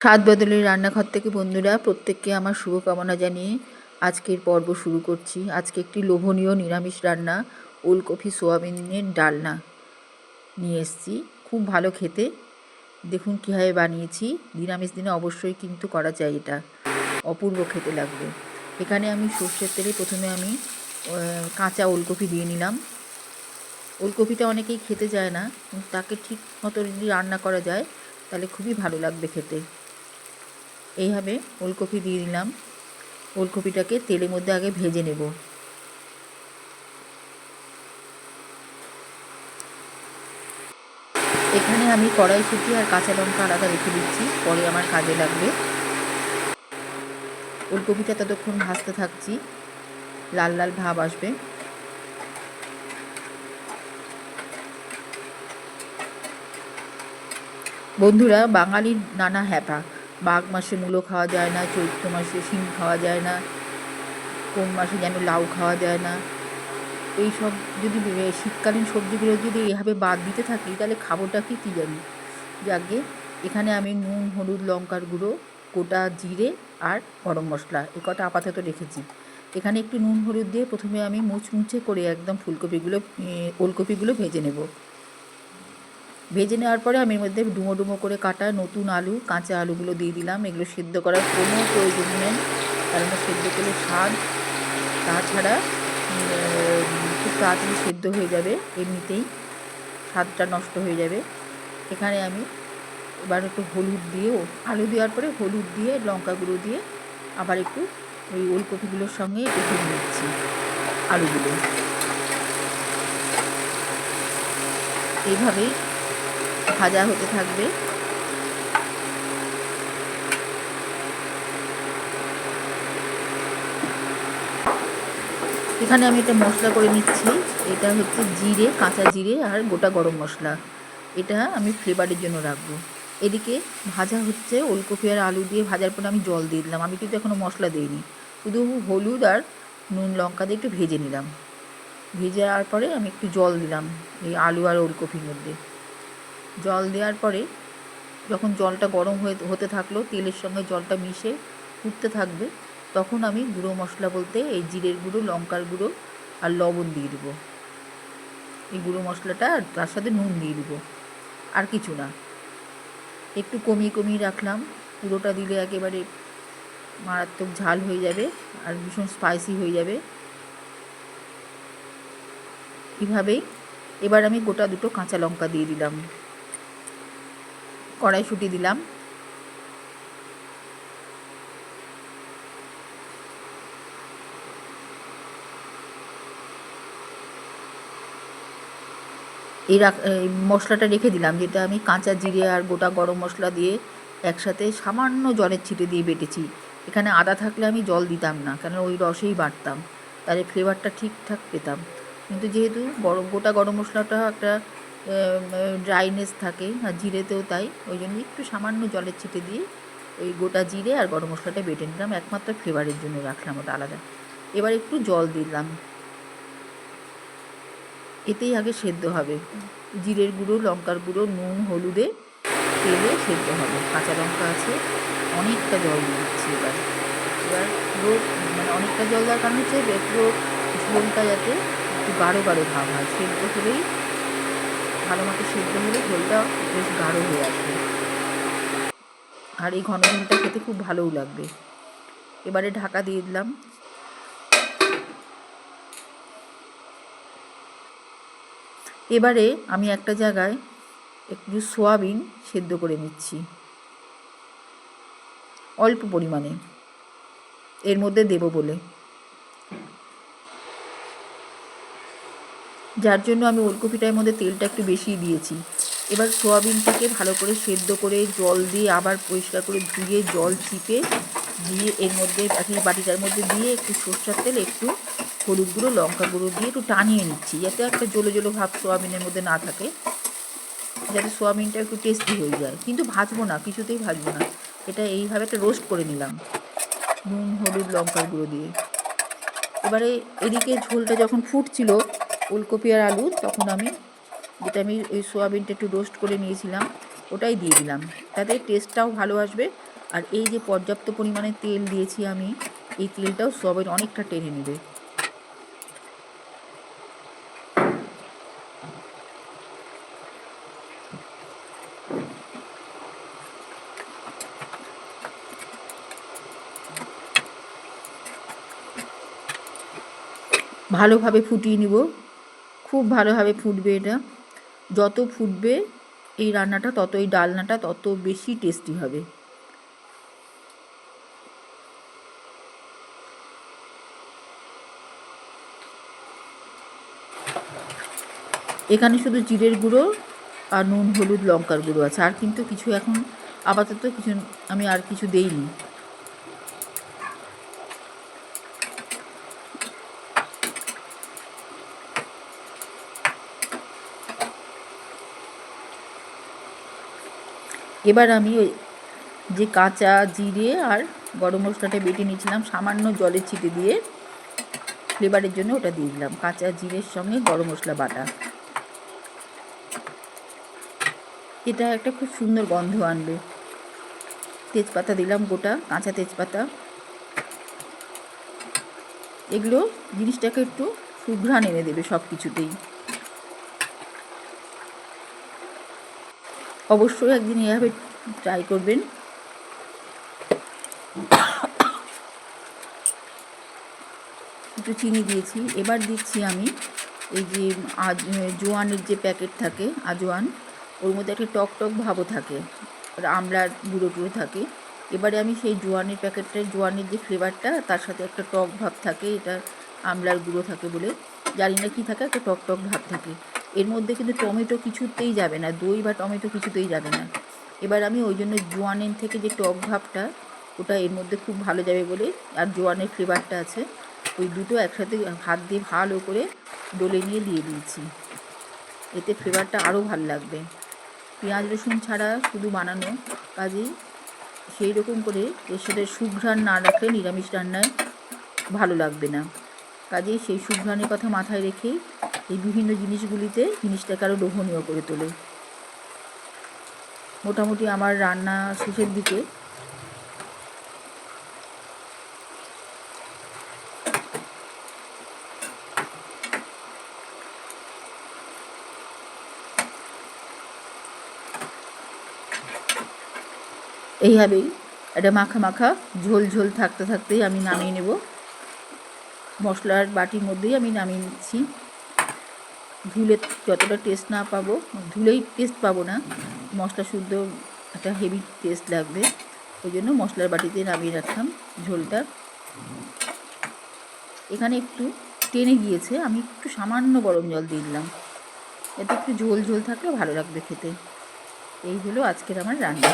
স্বাদ বদলের রান্নাঘর থেকে বন্ধুরা, প্রত্যেককে আমার শুভকামনা জানিয়ে আজকের পর্ব শুরু করছি। আজকে একটি লোভনীয় নিরামিষ রান্না ওলকপি সোয়াবিনের ডালনা নিয়ে এসেছি। খুব ভালো খেতে। দেখুন কীভাবে বানিয়েছি। নিরামিষ দিনে অবশ্যই কিন্তু করা যায় এটা। অপূর্ব খেতে লাগবে। এখানে আমি সর্ষের তেলে প্রথমে আমি কাঁচা ওলকপি দিয়ে নিলাম। ওলকপিটা অনেকেই খেতে যায় না তাকে ঠিক মতো যদি রান্না করা যায়, তাহলে খুবই ভালো লাগবে খেতে। এইভাবে ওলকপি দিয়ে দিলাম। ওলকপিটাকে তেলের মধ্যে আগে ভেজে নেব। এখানে আমি কড়াই কড়াইশুঁটি আর কাঁচা লঙ্কা আলাদা রেখে দিচ্ছি, পরে আমার কাজে লাগবে। ওলকপিটা ততক্ষণ ভাজতে থাকছি, লাল লাল ভাব আসবে। বন্ধুরা, বাঙালির নানা হ্যাপা মাঘ মাসে মূলো খাওয়া যায় না, চৈত্র মাসে শিম খাওয়া যায় না, কোন মাসে যেন লাউ খাওয়া যায় না। এই সব যদি শীতকালীন সবজিগুলো যদি এভাবে বাদ দিতে থাকি, তাহলে খাবোটা কি, কী জানি? যাকে এখানে আমি নুন, হলুদ, লঙ্কার গুঁড়ো, গোটা জিরে আর গরম মশলা, এ কটা আপাতত রেখেছি। এখানে একটু নুন, হলুদ দিয়ে প্রথমে আমি মুচমুচে করে একদম ফুলকপিগুলো ওলকপিগুলো ভেজে নেব। ভেজে নেওয়ার পরে আমি এর মধ্যে ডুমো ডুমো করে কাটা নতুন আলু, কাঁচা আলুগুলো দিয়ে দিলাম। এগুলো সেদ্ধ করার কোনো প্রয়োজন নেই, কারণ সেদ্ধ করলে স্বাদ তাছাড়া খুব তাড়াতাড়ি সেদ্ধ হয়ে যাবে এমনিতেই, স্বাদটা নষ্ট হয়ে যাবে। এখানে আমি এবার একটু হলুদ দিয়েও আলু দেওয়ার পরে হলুদ দিয়ে, লঙ্কা গুঁড়ো দিয়ে আবার একটু ওই ওলকপিগুলোর সঙ্গে একটু নিচ্ছি আলুগুলো। এইভাবেই ভাজা হতে থাকবে। এখানে আমি একটা মশলা করে নিচ্ছি। এটা হচ্ছে জিরে, কাঁচা জিরে আর গোটা গরম মশলা। এটা আমি ফ্লেভারের জন্য রাখব। এদিকে ভাজা হচ্ছে ওলকপি আর আলু দিয়ে ভাজার পরে আমি জল দিয়ে দিলাম। আমি কিন্তু এখনও মশলা দিইনি। শুধু হলুদ আর নুন লঙ্কা দিয়ে একটু ভেজে নিলাম। ভেজে যাওয়ার পরে আমি একটু জল দিলাম এই আলু আর ওলকপির মধ্যে। জল দেওয়ার পরে যখন জলটা গরম হয়ে, হতে থাকল, তেলের সঙ্গে জলটা মিশে ফুটতে থাকবে, তখন আমি গুঁড়ো মশলা বলতে এই জিরের গুঁড়ো, লঙ্কার গুঁড়ো আর লবণ দিয়ে দেবো। এই গুঁড়ো মশলাটা আর তার সাথে নুন দিয়ে দেবো। আর কিছু না। একটু কমিয়ে কমিয়ে রাখলাম। পুরোটা দিলে একেবারে মারাত্মক ঝাল হয়ে যাবে আর ভীষণ স্পাইসি হয়ে যাবে। এভাবেই এবার আমি গোটা দুটো কাঁচা লঙ্কা দিয়ে দিলাম। কড়াইশুঁটি দিলাম। এই মশলাটা রেখে দিলাম, যেটা আমি কাঁচা জিরে আর গোটা গরম মশলা দিয়ে একসাথে সামান্য জলের ছিটে দিয়ে বেটেছি। এখানে আদা থাকলে আমি জল দিতাম না কেন ওই রসেই বাটতাম। তাহলে ফ্লেভারটা ঠিকঠাক পেতাম। কিন্তু যেহেতু গরম, গোটা গরম মশলাটা একটা ড্রাইনেস থাকে। আর জিরেতেও তাই। ওই জন্য একটু সামান্য জলের ছিটে দিয়ে ওই গোটা জিরে আর গরম মশলাটা বেটে নিলাম। একমাত্র ফ্লেভারের জন্য রাখলাম ওটা আলাদা। এবার একটু জল দিলাম। এতেই আগে সেদ্ধ হবে। জিরের গুঁড়ো, লঙ্কার গুঁড়ো, নুন, হলুদে তেলে সেদ্ধ হবে। কাঁচা লঙ্কা আছে। অনেকটা জল দিচ্ছি এবার। এবার পুরো মানে অনেকটা জল দেওয়ার কারণ হচ্ছে পুরো ঝোলটা যাতে একটু গাঢ় গাঢ় ভাব হয়। সেদ্ধ হলেই ভালো মতো সেদ্ধ হলে ঝোলটা বেশ গাঢ় হয়ে আসবে। আর এই ঘন ঘনটা খেতে খুব ভালোও লাগবে। এবারে ঢাকা দিয়ে দিলাম। এবারে আমি একটা জায়গায় একটু সোয়াবিন সেদ্ধ করে নিচ্ছি। অল্প পরিমাণে। এর মধ্যে দেব বলে। যার জন্য আমি ওলকপিটার মধ্যে তেলটা একটু বেশি দিয়েছি। এবার সোয়াবিনটাকে ভালো করে সেদ্ধ করে জল দিয়ে আবার পরিষ্কার করে ধুয়ে জল চিপে দিয়ে এর মধ্যে একই বাটিটার মধ্যে দিয়ে একটু সর্ষার তেল, একটু হলুদ গুঁড়ো, লঙ্কা গুঁড়ো দিয়ে একটু টানিয়ে নিচ্ছি যাতে একটা জলো জলো ভাব সোয়াবিনের মধ্যে না থাকে। যাতে সোয়াবিনটা একটু টেস্টি হয়ে যায়। কিন্তু ভাজবো না, কিছুতেই ভাজবো না। এটা এইভাবে একটা রোস্ট করে নিলাম। নুন, হলুদ, লঙ্কার গুঁড়ো দিয়ে। এবারে এদিকে ঝোলটা যখন ফুটছিল ওলকপি আর আলু, তখন আমি যেটা আমি ওই সোয়াবিনটা একটু রোস্ট করে নিয়েছিলাম, ওটাই দিয়ে দিলাম। তাতে টেস্টটাও ভালো আসবে। আর এই যে পর্যাপ্ত পরিমাণে তেল দিয়েছি আমি, এই তেলটাও সবের অনেকটা টেনে নেবে। ভালোভাবে ফুটিয়ে নিব। খুব ভালোভাবে ফুটবে এটা। যত ফুটবে এই রান্নাটা তত এই ডালনাটা তত বেশি টেস্টি হবে। এখানে শুধু জিরের গুঁড়ো আর নুন, হলুদ, লঙ্কার গুঁড়ো আছে। আর কিন্তু কিছু এখন আপাতত কিছু আমি আর কিছু দেইনি। এবার আমি ওই যে কাঁচা জিরে আর গরম মশলাটা বেটে নিয়েছিলাম, সামান্য জলে ছিটে দিয়ে ফ্লেভারের জন্য ওটা দিয়ে দিলাম, কাঁচা জিরের সঙ্গে গরম মশলা বাটা। এটা একটা খুব সুন্দর গন্ধ আনবে। তেজপাতা দিলাম গোটা, কাঁচা তেজপাতা। এগুলো জিনিসটাকে একটু সুঘ্রাণ এনে দেবে সব কিছুতেই অবশ্যই একদিন এভাবে ট্রাই করবেন। একটু চিনি দিয়েছি। এবার দিচ্ছি আমি এই যে আজ জোয়ানের যে প্যাকেট থাকে, আজোয়ান, ওর মধ্যে একটা টক টক ভাবও থাকে আমলার গুঁড়ো টুড়ো থাকে। এবারে আমি সেই জোয়ানের প্যাকেটটায় জোয়ানের যে ফ্লেভারটা তার সাথে একটা টক ভাব থাকে, এটা আমলার গুঁড়ো থাকে বলে। জানি না কী থাকে, একটা টক টক ভাব থাকে। এর মধ্যে কিন্তু টমেটো কিছুতেই যাবে না, দই বা টমেটো কিছুতেই যাবে না। এবার আমি ওই জন্য জোয়ানের থেকে যে টক ভাবটা, ওটা এর মধ্যে খুব ভালো যাবে বলে, আর জোয়ানের ফ্লেভারটা আছে, ওই দুটো একসাথে হাত দিয়ে ভালো করে ডলে নিয়ে দিয়ে দিয়েছি। এতে ফ্লেভারটা আরও ভালো লাগবে। পেঁয়াজ, রসুন ছাড়া শুধু বানানো কাজেই সেই রকম করে এর সাথে সুঘ্রাণ না রাখলে নিরামিষ রান্নায় ভালো লাগবে না। কাজেই সেই সুঘ্রাণের কথা মাথায় রেখেই এই বিভিন্ন জিনিসগুলিতে জিনিসটাকে আরও লোভনীয় করে তোলে। মোটামুটি আমার রান্না শেষের দিকে এইভাবেই এটা মাখা মাখা ঝোল ঝোল থাকতে থাকতেই আমি নামিয়ে নেব। মশলার বাটির মধ্যেই আমি নামিয়ে নিচ্ছি। ধুলে যতটা টেস্ট না পাবো, ধুলেই টেস্ট পাবো না, মশলা শুদ্ধ একটা হেভি টেস্ট লাগবে। ওই জন্য মশলার বাটিতে নামিয়ে রাখলাম ঝোলটা। এখানে একটু টেনে গিয়েছে, আমি একটু সামান্য গরম জল দিয়ে দিলাম। এতে একটু ঝোল ঝোল থাকলে ভালো লাগবে খেতে। এই হলো আজকের আমার রান্না।